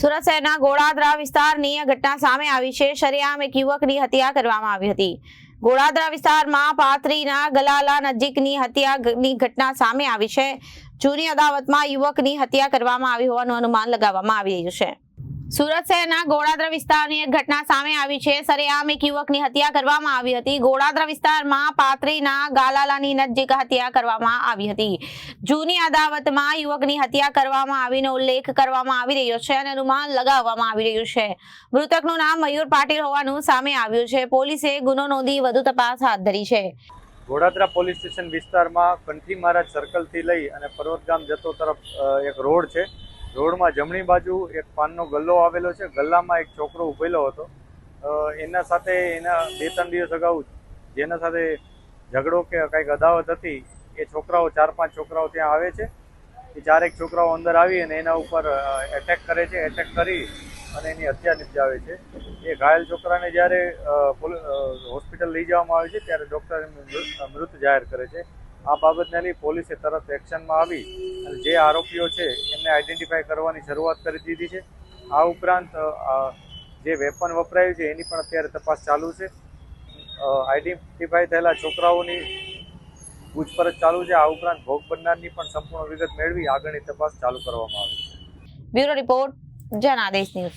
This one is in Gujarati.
સુરત શહેરના ગોળાદરા વિસ્તારની ઘટના સામે આવી છે. શરેઆમ એક યુવકની હત્યા કરવામાં આવી હતી. ગોળાદરા વિસ્તારમાં પાથરીના ગલાલા નજીકની હત્યાની ઘટના સામે આવી છે. જૂની અદાવતમાં યુવકની હત્યા કરવામાં આવી હોવાનું અનુમાન લગાવવામાં આવી રહ્યું છે. સુરત શહેરના ગોળાદરા વિસ્તારની એક ઘટના સામે આવી છે. સરેઆમ એક યુવકની હત્યા કરવામાં આવી હતી. ગોળાદરા વિસ્તારમાં પાત્રીના ગાલાલાની નજીક હત્યા કરવામાં આવી હતી. જૂની અદાવતમાં યુવકની હત્યા કરવામાં આવીનો ઉલ્લેખ કરવામાં આવી રહ્યો છે અને અનુમાન લગાવવામાં આવી રહ્યું છે. મૃતકનું નામ મયુર પાટીલ હોવાનું સામે આવ્યું છે. પોલીસે ગુનો નોંધી વધુ તપાસ હાથ ધરી છે. ઘોડાદરા પોલીસ સ્ટેશન વિસ્તારમાં કંઠી મહારાજ સર્કલથી લઈ અને પર્વતગામ જતો તરફ એક રોડ છે. રોડમાં જમણી બાજુ એક પાનનો ગલ્લો આવેલો છે. ગલ્લામાં એક છોકરો ઉભેલો હતો. એના સાથે એના બે ત્રણ દિવસ અગાઉ જેના સાથે ઝઘડો કે કંઈક અદાવત હતી, એ છોકરાઓ, ચાર પાંચ છોકરાઓ ત્યાં આવે છે. એ ચારેક છોકરાઓ અંદર આવી અને એના ઉપર એટેક કરે છે. એટેક કરી અને એની હત્યા નિપજાવે છે. એ ઘાયલ છોકરાને જ્યારે હોસ્પિટલ લઈ જવામાં આવે છે, ત્યારે ડૉક્ટર મૃત જાહેર કરે છે. આ બાબતને લઈ પોલીસે તરત એક્શનમાં આવી અને જે આરોપીઓ છે એમને આઈડેન્ટિફાય કરવાની શરૂઆત કરી દીધી છે. આ ઉપરાંત જે વેપન વપરાયું છે એની પણ અત્યારે તપાસ ચાલુ છે. આઈડેન્ટિફાય થયેલા છોકરાઓની પૂછપરછ ચાલુ છે. આ ઉપરાંત ભોગ બનનારની પણ સંપૂર્ણ વિગત મેળવી આગળની તપાસ ચાલુ કરવામાં આવી છે. Bureau report Janadesh news.